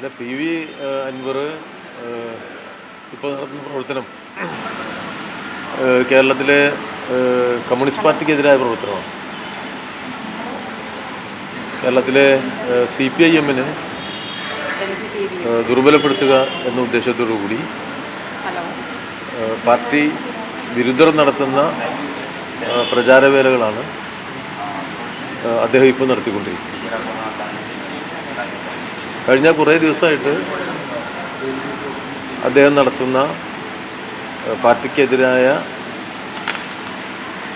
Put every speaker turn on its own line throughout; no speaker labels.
ഇല്ല P V Anwar ഇപ്പോൾ നടത്തുന്ന പ്രവർത്തനം. കേരളത്തിലെ കമ്മ്യൂണിസ്റ്റ് പാർട്ടിക്കെതിരായ പ്രവർത്തനമാണ്. കേരളത്തിലെ സി പി ഐ എമ്മിനെ ദുർബലപ്പെടുത്തുക എന്ന ഉദ്ദേശത്തോടു കൂടി പാർട്ടി വിരുദ്ധർ നടത്തുന്ന പ്രചാരവേലകളാണ് അദ്ദേഹം ഇപ്പോൾ നടത്തിക്കൊണ്ടിരിക്കുന്നത്. കഴിഞ്ഞ കുറേ ദിവസമായിട്ട് അദ്ദേഹം നടത്തുന്ന പാർട്ടിക്കെതിരായ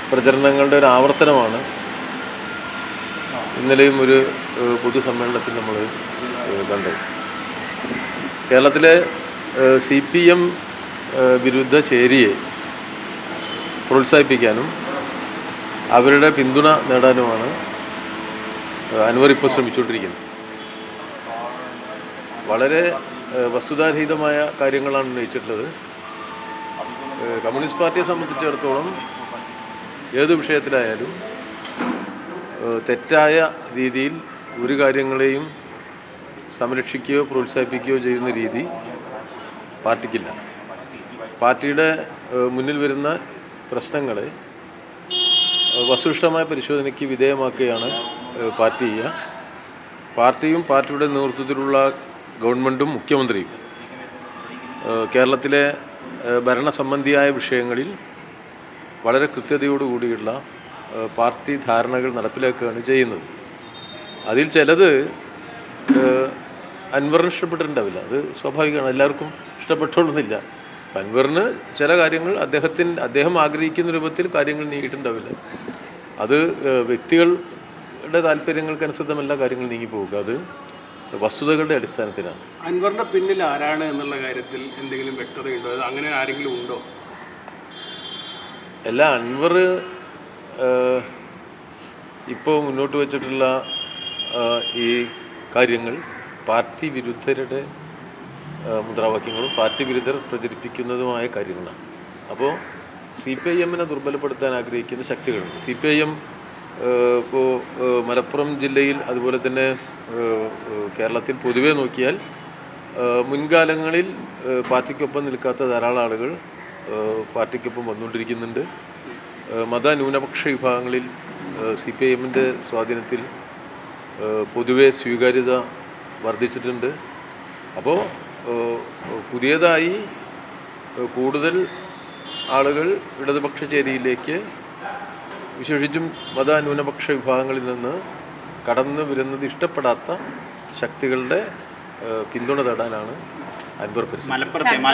പ്രചരണങ്ങളുടെ ഒരു ആവർത്തനമാണ് ഇന്നലെയും ഒരു പൊതുസമ്മേളനത്തിൽ നമ്മൾ കണ്ടത്. കേരളത്തിലെ സി പി എം വിരുദ്ധ ചേരിയെ പ്രോത്സാഹിപ്പിക്കാനും അവരുടെ പിന്തുണ നേടാനുമാണ് അനുവർ ഇപ്പോൾ ശ്രമിച്ചുകൊണ്ടിരിക്കുന്നത്. വളരെ വസ്തുതാരഹിതമായ കാര്യങ്ങളാണ് ഉന്നയിച്ചിട്ടുള്ളത്. കമ്മ്യൂണിസ്റ്റ് പാർട്ടിയെ സംബന്ധിച്ചിടത്തോളം ഏത് വിഷയത്തിലായാലും തെറ്റായ രീതിയിൽ ഒരു കാര്യങ്ങളെയും സംരക്ഷിക്കുകയോ പ്രോത്സാഹിപ്പിക്കുകയോ ചെയ്യുന്ന രീതി പാർട്ടിക്കില്ല. പാർട്ടിയുടെ മുന്നിൽ വരുന്ന പ്രശ്നങ്ങളെ വസ്തുഷ്ടമായ പരിശോധനയ്ക്ക് വിധേയമാക്കുകയാണ് പാർട്ടി ചെയ്യുക. പാർട്ടിയും പാർട്ടിയുടെ നേതൃത്വത്തിലുള്ള ഗവൺമെന്റും മുഖ്യമന്ത്രിയും. കേരളത്തിലെ ഭരണ ഭരണസംബന്ധിയായ വിഷയങ്ങളിൽ വളരെ കൃത്യതയോടുകൂടിയുള്ള കൂടിയുള്ള പാർട്ടി ധാരണകൾ നടപ്പിലാക്കുകയാണ് ചെയ്യുന്നത്. അതിൽ ചിലത് അൻവറിന് ഇഷ്ടപ്പെട്ടിട്ടുണ്ടാവില്ല. അത് സ്വാഭാവികമാണ്. എല്ലാവർക്കും ഇഷ്ടപ്പെട്ടോളുന്നില്ല. അൻവറിന് ചില കാര്യങ്ങൾ അദ്ദേഹത്തിന് അദ്ദേഹം ആഗ്രഹിക്കുന്ന രൂപത്തിൽ കാര്യങ്ങൾ നീങ്ങിയിട്ടുണ്ടാവില്ല. അത് വ്യക്തികളുടെ താല്പര്യങ്ങൾക്കനുസൃതമല്ല കാര്യങ്ങൾ നീങ്ങി പോവുക അത് വസ്തുതകളുടെ അടിസ്ഥാനത്തിലാണ്.
അൻവറിന്റെ പിന്നിൽ ആരാണ് എന്നുള്ള കാര്യത്തിൽ എന്തെങ്കിലും വ്യക്തതയുണ്ടോ? അങ്ങനെ ആരെങ്കിലും ഉണ്ടോ?
അല്ല അൻവർ ഇപ്പോൾ മുന്നോട്ട് വച്ചിട്ടുള്ള ഈ കാര്യങ്ങൾ പാർട്ടി വിരുദ്ധരുടെ മുദ്രാവാക്യങ്ങളും പാർട്ടി വിരുദ്ധർ പ്രചരിപ്പിക്കുന്നതുമായ കാര്യങ്ങളാണ്. അപ്പോൾ സി പി ഐ എമ്മിനെ ദുർബലപ്പെടുത്താൻ ആഗ്രഹിക്കുന്ന ശക്തികളുണ്ട്. സി പി ഐ എം ഇപ്പോൾ മലപ്പുറം ജില്ലയിൽ അതുപോലെ തന്നെ കേരളത്തിൽ പൊതുവെ നോക്കിയാൽ മുൻകാലങ്ങളിൽ പാർട്ടിക്കൊപ്പം നിൽക്കാത്ത ധാരാളം ആളുകൾ പാർട്ടിക്കൊപ്പം വന്നുകൊണ്ടിരിക്കുന്നുണ്ട്. മത ന്യൂനപക്ഷ വിഭാഗങ്ങളിൽ സി പി ഐ എമ്മിന്റെ സ്വാധീനത്തിൽ പൊതുവെ സ്വീകാര്യത വർദ്ധിച്ചിട്ടുണ്ട്. അപ്പോൾ പുതിയതായി കൂടുതൽ ആളുകൾ ഇടതുപക്ഷ ചേരിയിലേക്ക് വിശേഷിച്ചും മത ന്യൂനപക്ഷ വിഭാഗങ്ങളിൽ നിന്ന് കടന്നു വരുന്നത് ഇഷ്ടപ്പെടാത്ത ശക്തികളുടെ പിന്തുണ തേടാനാണ് അൻവർ പരിശ്രമിക്കുന്നത്.